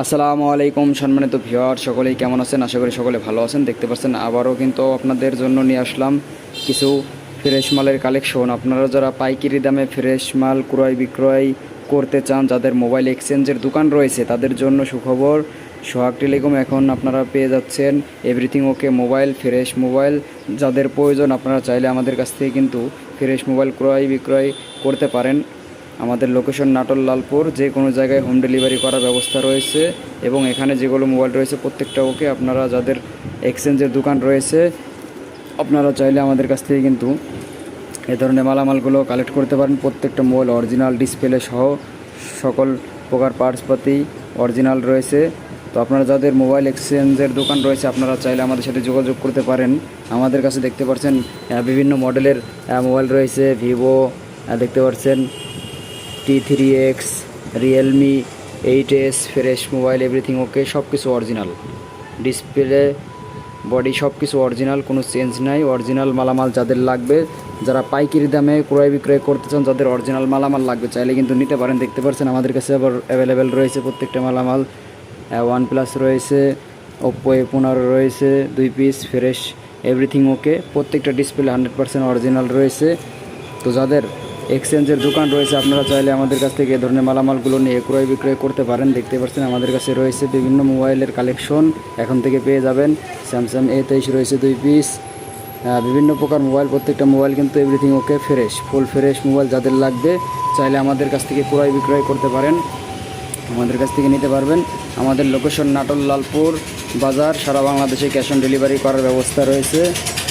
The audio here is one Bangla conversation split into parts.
আসসালামু আলাইকুম সম্মানিত ভিওয়ার সকলেই কেমন আছেন? আশা করি সকলে ভালো আছেন। দেখতে পাচ্ছেন, আবারও কিন্তু আপনাদের জন্য নিয়ে আসলাম কিছু ফ্রেশ মালের কালেকশন। আপনারা যারা পাইকারি দামে ফ্রেশ মাল, ক্রয় বিক্রয় করতে চান, যাদের মোবাইল এক্সচেঞ্জের দোকান রয়েছে, তাদের জন্য সুখবর, সোহাগ টেলিকম এখন আপনারা পেয়ে যাচ্ছেন everything okay, mobile, fresh mobile. যাদের প্রয়োজন আপনারা চাইলে আমাদের কাছ থেকে কিন্তু ফ্রেশ মোবাইল ক্রয় বিক্রয় করতে পারেন। আমাদের লোকেশন নাটোর লালপুর, যে কোনো জায়গায় হোম ডেলিভারি করার ব্যবস্থা রয়েছে এবং এখানে যেগুলো মোবাইল রয়েছে প্রত্যেকটা ওকে আপনারা যাদের এক্সচেঞ্জের দোকান রয়েছে, আপনারা চাইলে আমাদের কাছ থেকে কিন্তু এ ধরনের মালামালগুলো কালেক্ট করতে পারেন। প্রত্যেকটা মোবাইল অরিজিনাল ডিসপ্লে সহ সকল প্রকার পার্টসপাতি অরিজিনাল রয়েছে। তো আপনারা যাদের মোবাইল এক্সচেঞ্জের দোকান রয়েছে, আপনারা চাইলে আমাদের সাথে যোগাযোগ করতে পারেন। আমাদের কাছে দেখতে পাচ্ছেন বিভিন্ন মডেলের মোবাইল রয়েছে ভিভো দেখতে পাচ্ছেন। T three X Realme eight S fresh mobile everything okay সব কিছু অরিজিনাল ডিসপ্লে বডি সব কিছু অরিজিনাল কোনো চেঞ্জ নাই অরিজিনাল মালামাল যাদের লাগবে, যারা পাইকারি দামে ক্রয় বিক্রয় করতে চান, যাদের অরিজিনাল মালামাল লাগবে, চাইলে কিন্তু নিতে পারেন, দেখতে পাচ্ছেন আমাদের কাছে আবার অ্যাভেলেবেল রয়েছে প্রত্যেকটা মালামাল। ওয়ান প্লাস রয়েছে ওপ্পো এ পনেরো রয়েছে, দুই পিস ফ্রেশ এভরিথিং ওকে প্রত্যেকটা ডিসপ্লে হান্ড্রেড পার্সেন্ট অরিজিনাল রয়েছে। তো যাদের এক্সচেঞ্জের দোকান রয়েছে। আপনারা চাইলে আমাদের কাছ থেকে এ ধরনের মালামালগুলো নিয়ে ক্রয় বিক্রয় করতে পারেন। দেখতে পাচ্ছেন আমাদের কাছে রয়েছে বিভিন্ন মোবাইলের কালেকশন। এখন থেকে পেয়ে যাবেন স্যামসাং এ তেইশ রয়েছে দুই পিস। বিভিন্ন প্রকার মোবাইল, প্রত্যেকটা মোবাইল কিন্তু everything okay fresh full fresh mobile যাদের লাগবে, চাইলে আমাদের কাছ থেকে ক্রয় বিক্রয় করতে পারেন। আমাদের কাছ থেকে নিতে পারবেন। আমাদের লোকেশন নাটোর লালপুর বাজার, সারা বাংলাদেশে ক্যাশ অন ডেলিভারি করার ব্যবস্থা রয়েছে।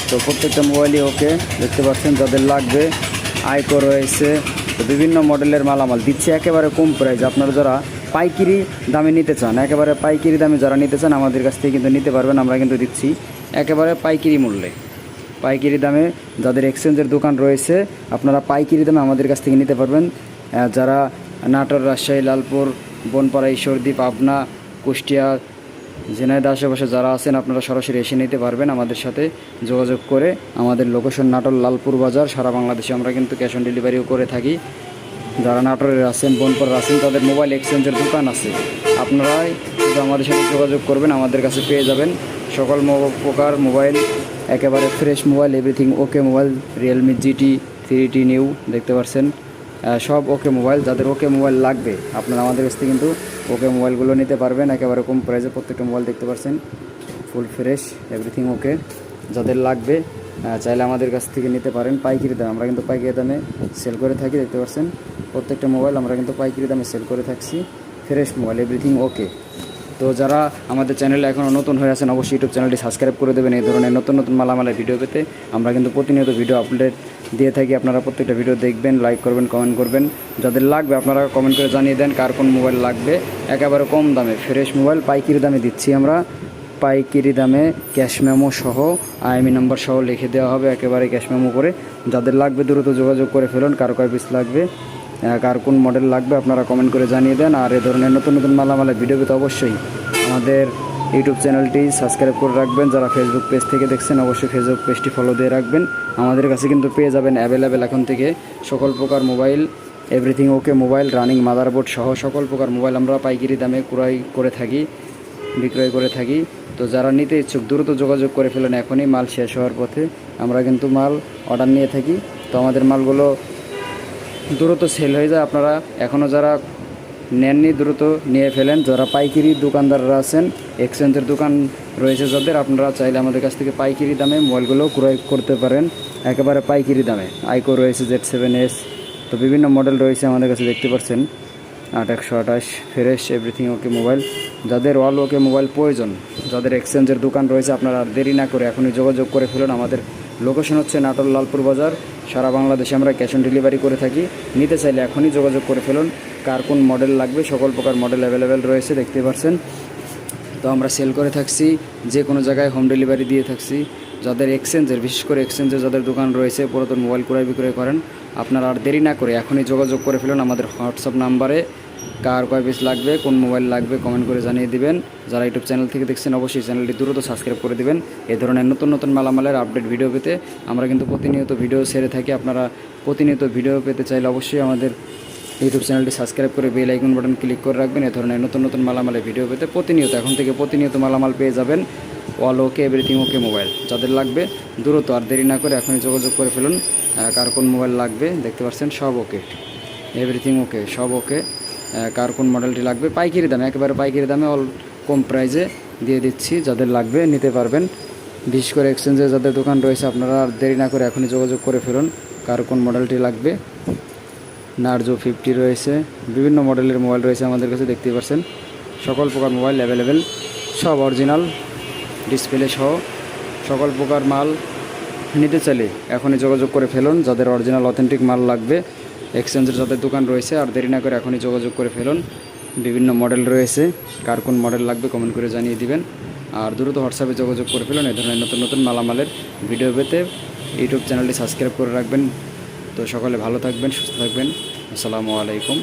তো প্রত্যেকটা মোবাইলই ওকে দেখতে পাচ্ছেন যাদের লাগবে। আইকো রয়েছে। তো বিভিন্ন মডেলের মালামাল দিচ্ছে। একেবারে কম প্রাইস আপনারা যারা পাইকিরি দামে নিতে চান, একেবারে পাইকিরি দামে যারা নিতে চান, আমাদের কাছ থেকে কিন্তু নিতে পারবেন। আমরা কিন্তু দিচ্ছি একেবারে পাইকিরি মূল্যে। পাইকিরি দামে যাদের এক্সচেঞ্জের দোকান রয়েছে, আপনারা পাইকিরি দামে আমাদের কাছ থেকে নিতে পারবেন। যারা নাটোর, রাজশাহী, লালপুর, বনপাড়া, ঈশ্বরদী, পাবনা, কুষ্টিয়া ঝিনাইদহ আশেপাশে যারা আছেন, আপনারা সরাসরি এসে নিতে পারবেন আমাদের সাথে যোগাযোগ করে আমাদের লোকেশন নাটোর লালপুর বাজার। সারা বাংলাদেশে আমরা কিন্তু ক্যাশ অন ডেলিভারিও করে থাকি। যারা নাটোরের আছেন বনপাড়ার আছেন, তাদের মোবাইল এক্সচেঞ্জের দোকান আছে। আপনারাই আমাদের সাথে যোগাযোগ করবেন, আমাদের কাছে পেয়ে যাবেন। সকল প্রকার মোবাইল একেবারে fresh mobile everything okay mobile Realme GT three T new দেখতে পাচ্ছেন সব ওকে মোবাইল, যাদের ওকে মোবাইল লাগবে, আপনারা আমাদের কাছ থেকে কিন্তু ওকে মোবাইলগুলো নিতে পারবেন। একেবারে কম প্রাইসে প্রত্যেকটা মোবাইল দেখতে পাচ্ছেন ফুল ফ্রেশ এভরিথিং ওকে যাদের লাগবে চাইলে আমাদের কাছ থেকে নিতে পারেন। পাইকারি দামে, আমরা কিন্তু পাইকারি দামে সেল করে থাকি, দেখতে পাচ্ছেন প্রত্যেকটা মোবাইল আমরা কিন্তু পাইকারি দামে সেল করে থাকছি। ফ্রেশ মোবাইল এভরিথিং ওকে তো যারা আমাদের চ্যানেলে এখনও নতুন হয়ে আছেন, অবশ্যই ইউটিউব চ্যানেলটি সাবস্ক্রাইব করে দেবেন। এই ধরনের নতুন নতুন মালামালের ভিডিও পেতে আমরা কিন্তু প্রতিনিয়ত ভিডিও আপলোড দিয়ে থাকি আপনারা প্রত্যেকটা ভিডিও দেখবেন লাইক করবেন কমেন্ট করবেন। যাদের লাগবে আপনারা কমেন্ট করে জানিয়ে দেন কার কোন মোবাইল লাগবে। একেবারে কম দামে ফ্রেশ মোবাইল পাইকারি দামে দিচ্ছি আমরা। পাইকারি দামে ক্যাশ মেমো সহ আইএমই নাম্বার সহ লিখে দেওয়া হবে একেবারে ক্যাশ মেমো করে। যাদের লাগবে দ্রুত যোগাযোগ করে ফেলুন, কার কয় পিস লাগবে কার কোন মডেল লাগবে আপনারা কমেন্ট করে জানিয়ে দেন। আর এ ধরনের নতুন নতুন মালামালের ভিডিও অবশ্যই আমাদের ইউটিউব চ্যানেলটি সাবস্ক্রাইব করে রাখবেন। যারা ফেসবুক পেজ থেকে দেখছেন, অবশ্যই ফেসবুক পেজটি ফলো দিয়ে রাখবেন। আমাদের কাছে কিন্তু পেয়ে যাবেন অ্যাভেলেবেল এখন থেকে সকল প্রকার mobile everything okay mobile running motherboard সহ সকল প্রকার মোবাইল আমরা পাইকারি দামে ক্রয় করে থাকি, বিক্রয় করে থাকি। তো যারা নিতে ইচ্ছুক, দ্রুত যোগাযোগ করে ফেলেন এখনই, মাল শেষ হওয়ার পথে। আমরা কিন্তু মাল অর্ডার নিয়ে থাকি। তো আমাদের মালগুলো দ্রুত সেল হয়ে যায়। আপনারা এখনও যারা নেননি, দ্রুত নিয়ে ফেলেন। যারা পাইকারি দোকানদাররা আছেন, এক্সচেঞ্জের দোকান রয়েছে যাদের, আপনারা চাইলে আমাদের কাছ থেকে পাইকারি দামে মোবাইলগুলো ক্রয় করতে পারেন। একেবারে পাইকারি দামে। আইকো রয়েছে জেড সেভেন এস। তো বিভিন্ন মডেল রয়েছে আমাদের কাছে দেখতে পাচ্ছেন। আট একশো আঠাশ, ফ্রেশ এভরিথিং ওকে মোবাইল যাদের অল ওকে মোবাইল প্রয়োজন, যাদের এক্সচেঞ্জের দোকান রয়েছে, আপনারা আর দেরি না করে এখনই যোগাযোগ করে ফেলুন। আমাদের লোকেশন হচ্ছে নাটোর লালপুর বাজার। সারা বাংলাদেশে আমরা ক্যাশ অন ডেলিভারি করে থাকি। নিতে চাইলে এখনই যোগাযোগ করে ফেলুন। কার কোন মডেল লাগবে, সকল প্রকার মডেল অ্যাভেলেবেল রয়েছে, দেখতে পাচ্ছেন তো আমরা সেল করে থাকছি যে কোনো জায়গায় হোম ডেলিভারি দিয়ে থাকছি। যাদের এক্সচেঞ্জের বিশেষ করে এক্সচেঞ্জের যাদের দোকান রয়েছে, পুরাতন মোবাইল ক্রয় বিক্রয় করেন, আপনারা আর দেরি না করে এখনই যোগাযোগ করে ফেলুন আমাদের হোয়াটসঅ্যাপ নাম্বারে। কার কয় পিস লাগবে, কোন মোবাইল লাগবে কমেন্ট করে জানিয়ে দিবেন। যারা ইউটিউব চ্যানেল থেকে দেখছেন, অবশ্যই চ্যানেলটি দ্রুত সাবস্ক্রাইব করে দিবেন। এ ধরনের নতুন নতুন মালামালের আপডেট ভিডিও পেতে আমরা কিন্তু প্রতিনিয়ত ভিডিও ছেড়ে থাকি। আপনারা প্রতিনিয়ত ভিডিও পেতে চাইলে অবশ্যই আমাদের ইউটিউব চ্যানেলটি সাবস্ক্রাইব করে বেল আইকন বাটন ক্লিক করে রাখবেন। এ ধরনের নতুন নতুন মালামালের ভিডিও পেতে প্রতিনিয়ত, এখন থেকে প্রতিনিয়ত মালামাল পেয়ে যাবেন। All okay, everything okay, mobile. যাদের লাগবে, দ্রুত আর দেরি না করে এখনই যোগাযোগ করে ফেলুন। কার কোন মোবাইল লাগবে, দেখতে পাচ্ছেন সব ওকে। এভরিথিং ওকে, সব ওকে। কার কোন মডেলটি লাগবে, পাইকারি দামে, একেবারে পাইকারি দামে, অল কম প্রাইজে দিয়ে দিচ্ছি। যাদের লাগবে, নিতে পারবেন। বিশেষ করে এক্সচেঞ্জে যাদের দোকান রয়েছে, আপনারা আর দেরি না করে এখনই যোগাযোগ করে ফেলুন, কার কোন মডেলটি লাগবে। নার্জো ফিফটি রয়েছে, বিভিন্ন মডেলের মোবাইল রয়েছে আমাদের কাছে, দেখতেই পাচ্ছেন সকল প্রকার মোবাইল অ্যাভেলেবেল, সব অরিজিনাল। ডিসপ্লে সহ সকল প্রকার মাল নিতে চাইলে এখনই যোগাযোগ করে ফেলুন, যাদের অরিজিনাল অথেন্টিক মাল লাগবে। এক্সচেঞ্জের যাদের দোকান রয়েছে, আর দেরি না করে এখনই যোগাযোগ করে ফেলুন। বিভিন্ন মডেল রয়েছে, কার কোন মডেল লাগবে কমেন্ট করে জানিয়ে দিবেন। আর দ্রুত হোয়াটসঅ্যাপে যোগাযোগ করে ফেলুন এই ধরনের নতুন নতুন মালামালের ভিডিও পেতে। ইউটিউব চ্যানেলটি সাবস্ক্রাইব করে রাখবেন। তো সকলে ভালো থাকবেন, সুস্থ থাকবেন। আসসালামু আলাইকুম।